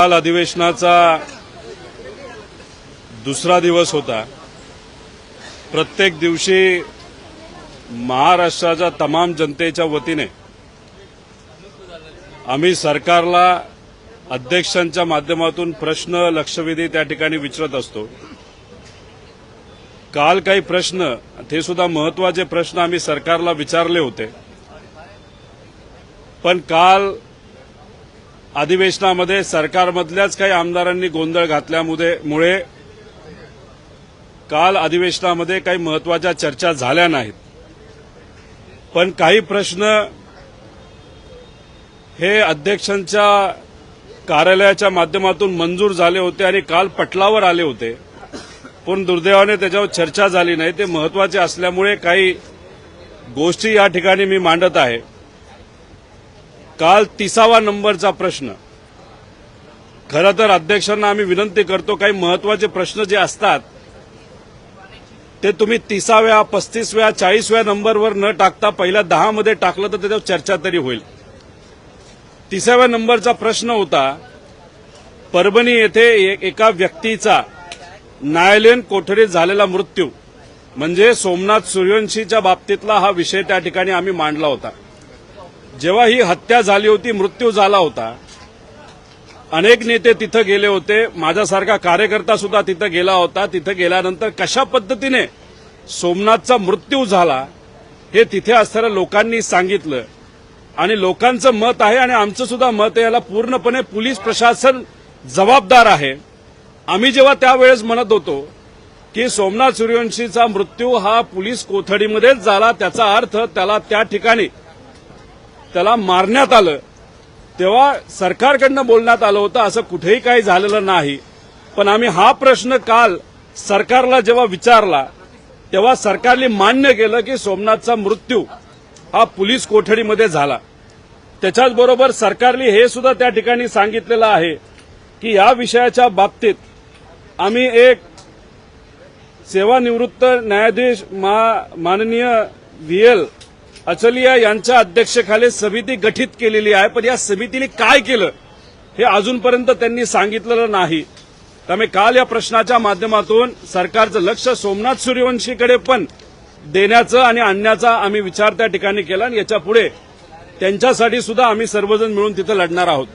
काल अधिवेशनाचा दुसरा दिवस होता. प्रत्येक दिवशी महाराष्ट्राच्या तमाम जनतेच्या वतीने आम्ही सरकारला अध्यक्षांच्या माध्यमातून प्रश्न लक्षवेधी त्या ठिकाणी विचारत असतो. काल काही प्रश्न ते सुद्धा महत्त्वाचे प्रश्न आम्ही सरकारला विचारले होते. पण काल अधिवेशनामध्ये सरकारमधल्याच काही आमदारांनी गोंधळ घातल्यामुळे मुळे काल अधिवेशनामध्ये काही महत्त्वाच्या चर्चा झाल्या नाहीत. पण काही प्रश्न हे अध्यक्षांच्या कार्यालयाच्या माध्यमातून मंजूर झाले होते आणि काल पटलावर आले होते. पण दुर्दैवाने त्याच्यावर चर्चा झाली नाही. ते महत्त्वाचे असल्यामुळे काही गोष्टी या ठिकाणी मी मांडत आहे. काल तिसावा नंबरचा प्रश्न. खरं तर अध्यक्षांना आम्ही विनंती करतो काही महत्त्वाचे प्रश्न जे असतात ते तुम्ही तिसाव्या पस्तीसव्या चाळीसव्या नंबरवर न टाकता पहिल्या दहामध्ये टाकलं तर त्याच्यावर चर्चा तरी होईल. तिसाव्या नंबरचा प्रश्न होता परभणी येथे एका व्यक्तीचा न्यायालयीन कोठडीत झालेला मृत्यू. म्हणजे सोमनाथ सूर्यवंशीच्या बाबतीतला हा विषय त्या ठिकाणी आम्ही मांडला होता. जेव्हा ही हत्या झाली होती मृत्यू झाला होता अनेक नेते तिथं गेले होते. माझ्यासारखा कार्यकर्ता सुद्धा तिथं गेला होता. तिथं गेल्यानंतर कशा पद्धतीने सोमनाथचा मृत्यू झाला हे तिथे असणाऱ्या लोकांनी सांगितलं. आणि लोकांचं मत आहे आणि आमचं सुद्धा मत आहे याला पूर्णपणे पोलीस प्रशासन जबाबदार आहे. आम्ही जेव्हा त्यावेळेस म्हणत होतो की सोमनाथ सूर्यवंशीचा मृत्यू हा पोलीस कोठडीमध्येच झाला त्याचा अर्थ त्याला त्या ठिकाणी त्याला मारण्यात आलं. तेव्हा सरकारकडनं बोलण्यात आलं होतं असं कुठेही काही झालेलं नाही. पण आम्ही हा प्रश्न काल सरकारला जेव्हा विचारला तेव्हा सरकारने मान्य केलं की सोमनाथचा मृत्यू हा पोलीस कोठडीमध्ये झाला. त्याच्याचबरोबर सरकारने हे सुद्धा त्या ठिकाणी सांगितलेलं आहे की या विषयाच्या बाबतीत आम्ही एक सेवानिवृत्त न्यायाधीश मा- माननीय व्ही एल अचलिया यांच्या अध्यक्षेखाली समिती गठीत केलेली आहे. पण या समितीने काय केलं हे अजूनपर्यंत त्यांनी सांगितलेलं नाही. त्यामुळे काल या प्रश्नाच्या माध्यमातून सरकारचं लक्ष सोमनाथ सूर्यवंशीकडे पण देण्याचं आणि आणण्याचा आम्ही विचार त्या ठिकाणी केला आणि याच्यापुढे त्यांच्यासाठी सुद्धा आम्ही सर्वजण मिळून तिथं लढणार आहोत.